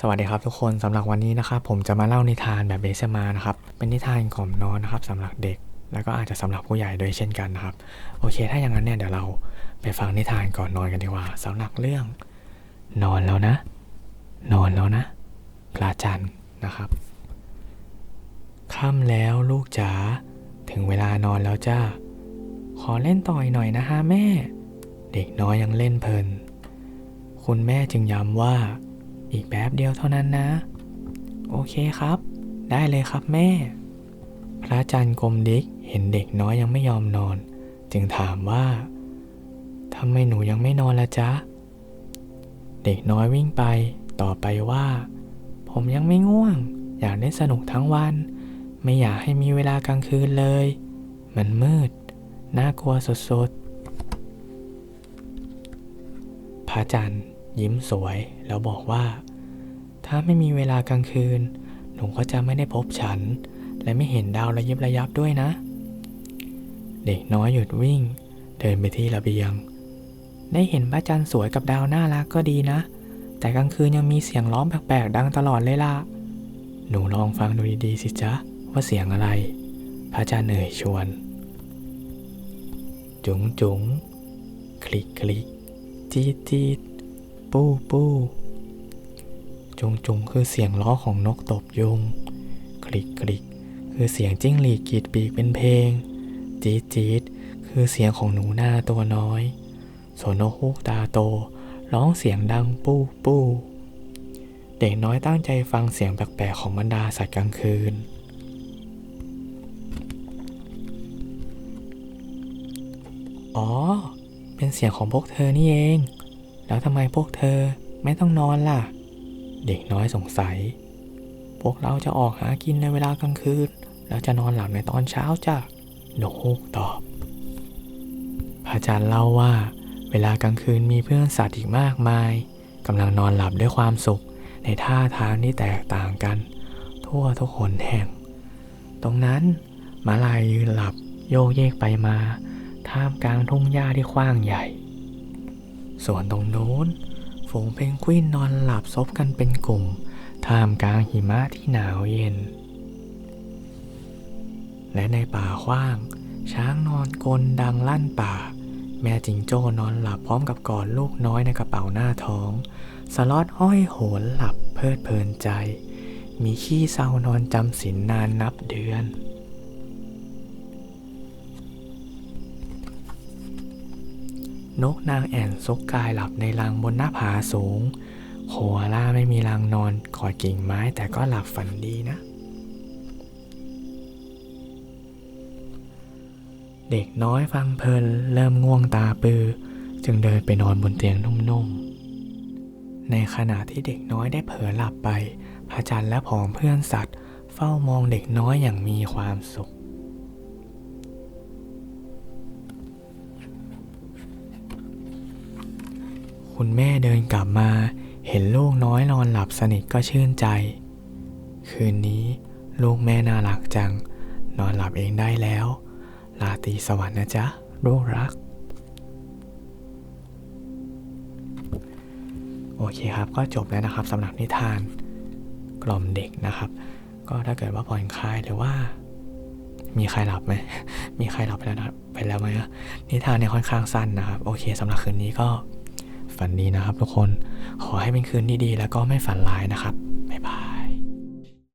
สวัสดีครับทุกคนสำหรับวันนี้นะครับผมจะมาเล่านิทานแบบเบสมานะครับเป็นนิทานกล่อมนอนนะครับสำหรับเด็ก แล้วก็อาจจะสำหรับผู้ใหญ่ด้วยเช่นกันนะครับ โอเค ถ้าอย่างนั้นเนี่ยเดี๋ยวเราไปฟังนิทานก่อนนอนกันดีกว่าสำหรับเรื่อง นอนแล้วนะ นอนแล้วนะพระจันทร์นะครับค่ำแล้วลูกจ๋าถึงเวลานอนแล้วจ้าขอเล่นต่อยหน่อยนะฮะแม่ เด็กน้อยยังเล่นเพลิน คุณแม่จึงย้ำว่า อีกแป๊บเดียวเท่านั้นนะ โอเคครับ ได้เลยครับแม่ พระจันทร์กลมดิกเห็นเด็กน้อยยังไม่ยอมนอน จึงถามว่าทำไมหนูยังไม่นอนละจ๊ะ เด็กน้อยวิ่งไป ต่อไปว่า ผมยังไม่ง่วง อยากเล่นสนุกทั้งวัน ไม่อยากให้มีเวลากลางคืนเลย มันมืด น่ากลัวสุดๆพระจันทร์ ยิ้มสวยแล้วบอกว่า ถ้าไม่มีเวลากลางคืน หนูก็จะไม่ได้พบฉัน และไม่เห็นดาวระยิบระยับด้วยนะ เด็กน้อยหยุดวิ่ง เดินไปที่ระเบียง ได้เห็นพระจันทร์สวยกับดาวน่ารักก็ดีนะ แต่กลางคืนยังมีเสียงร้องแปลกๆดังตลอดเลยล่ะ หนูลองฟังดูดีๆสิจ๊ะว่าเสียงอะไร พระจันทร์เอ่อยชวน จุ๋งจุ๋งคลิกคลิกจีดจีด ปู้ปู้จุงจุงคือเสียงล้อของนกตบยุง คลิกคลิกคือเสียงจิ้งหรีดกรีดปีกเป็นเพลง จี๊ดจี๊ดคือเสียงของหนูหน้าตัวน้อยส่วนนกฮูกตาโต ร้องเสียงดังปู้ปู้เด็กน้อยตั้งใจฟังเสียงแปลกๆของบรรดาสัตว์กลางคืน อ๋อ เป็นเสียงของพวกเธอนี่เอง แล้วทำไมพวกเธอไม่ต้องนอนล่ะ เด็กน้อยสงสัย พวกเราจะออกหากินในเวลากลางคืน แล้วจะนอนหลับในตอนเช้าจ้ะนกฮูกตอบ พระอาจารย์เล่าว่า เวลากลางคืนมีเพื่อนสัตว์อีกมากมายกำลังนอนหลับด้วยความสุข ในท่าทางที่แตกต่างกัน ทั่วทุกหนแห่ง ตรงนั้นมาลายยืนหลับโยกเยกไปมา ท่ามกลางทุ่งหญ้าที่กว้างใหญ่ ส่วนตรงโน้น ฝูงเพนกวินนอนหลับซบกันเป็นกลุ่ม ท่ามกลางหิมะที่หนาวเย็น และในป่าขว้าง ช้างนอนกลดังลั่นป่า แม่จิงโจ้นอนหลับพร้อมกับกอดลูกน้อยในกระเป๋าหน้าท้อง สล็อตห้อยโหนหลับเพลิดเพลินใจ มีขี้เศร้านอนจำศีลนานนับเดือน นกนางแอ่นซุกกายหลับในรังบนหน้าผาสูง โคอาล่าไม่มีรังนอนกอดกิ่งไม้แต่ก็หลับฝันดีนะ เด็กน้อยฟังเพลินเริ่มง่วงตาปือ จึงเดินไปนอนบนเตียงนุ่มๆ ในขณะที่เด็กน้อยได้เผลอหลับไปพระจันทร์และผองเพื่อนสัตว์ เฝ้ามองเด็กน้อยอย่างมีความสุข คุณแม่เดินกลับมา เห็นลูกน้อยนอนหลับสนิทก็ชื่นใจ คืนนี้ลูกแม่น่ารักจัง นอนหลับเองได้แล้ว ลาตรีสวัสดิ์นะจ๊ะลูกรัก โอเคครับ ก็จบแล้วนะครับสำหรับนิทานกล่อมเด็กนะครับ ก็ถ้าเกิดว่าผ่อนคลายหรือว่า มีใครหลับไหม มีใครหลับไปแล้วนะไปแล้วไหมอะนิทานเนี่ยค่อนข้างสั้นนะครับ โอเคสำหรับคืนนี้ก็ ฝันดีนะครับทุกคน ขอให้เป็นคืนที่ดีแล้วก็ไม่ฝันร้ายนะครับ